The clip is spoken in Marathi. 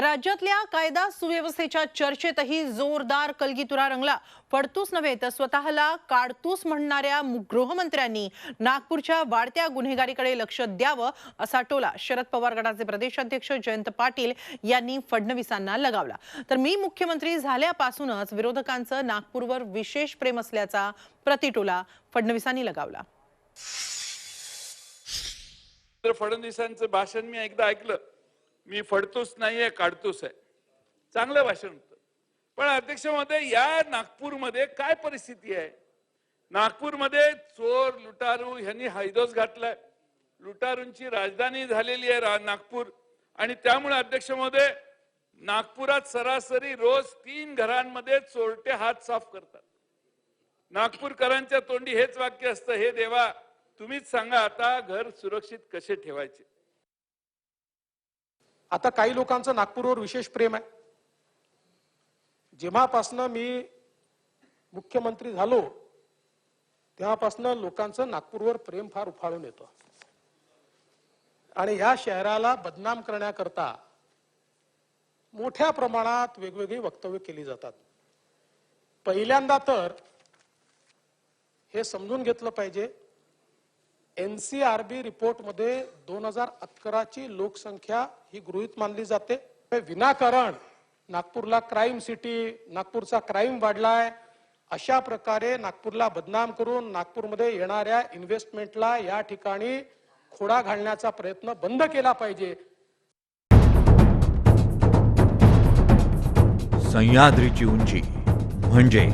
राज्यातल्या कायदा सुव्यवस्थेच्या चर्चेतही जोरदार कलगीतुरा रंगला. फडतूस नव्हे तर स्वतःला काडतूस म्हणणाऱ्या गृहमंत्र्यांनी नागपूरच्या वाढत्या गुन्हेगारीकडे लक्ष द्यावं असा टोला शरद पवार गटाचे प्रदेशाध्यक्ष जयंत पाटील यांनी फडणवीसांना लगावला. तर मी मुख्यमंत्री झाल्यापासूनच विरोधकांचं नागपूरवर विशेष प्रेम असल्याचा प्रतिटोला फडणवीसांनी लगावला. तर फडणवीसांचं भाषण मी एकदा ऐकलं. मी फडतोच नाहीये काढतोच आहे. चांगलं भाषण होतं. पण अध्यक्ष महोदय या नागपूरमध्ये काय परिस्थिती आहे? नागपूरमध्ये चोर लुटारू ह्यांनी हैदोस घातलाय. लुटारूंची राजधानी झालेली आहे रा- नागपूर. आणि त्यामुळे अध्यक्ष महोदय नागपुरात सरासरी रोज तीन घरांमध्ये चोरटे हात साफ करतात. नागपूरकरांच्या तोंडी हेच वाक्य असतं हे देवा तुम्हीच सांगा आता घर सुरक्षित कसे ठेवायचे? आता काही लोकांचं नागपूरवर विशेष प्रेम आहे. जेव्हापासनं मी मुख्यमंत्री झालो तेव्हापासनं लोकांचं नागपूरवर प्रेम फार उफाळून येतं. आणि ह्या शहराला बदनाम करण्याकरता मोठ्या प्रमाणात वेगवेगळी वक्तव्य केली जातात. पहिल्यांदा तर हे समजून घेतलं पाहिजे एनसीआरबी रिपोर्टमध्ये दोन हजार अकराची लोकसंख्या ही गृहीत मानली जाते. हे विनाकारण नागपूरला क्राईम सिटी नागपूरचा क्राईम वाढलाय. अशा प्रकारे नागपूरला बदनाम करून नागपूरमध्ये येणाऱ्या इन्व्हेस्टमेंटला या ठिकाणी खोडा घालण्याचा प्रयत्न बंद केला पाहिजे. सह्याद्रीची उंची म्हणजे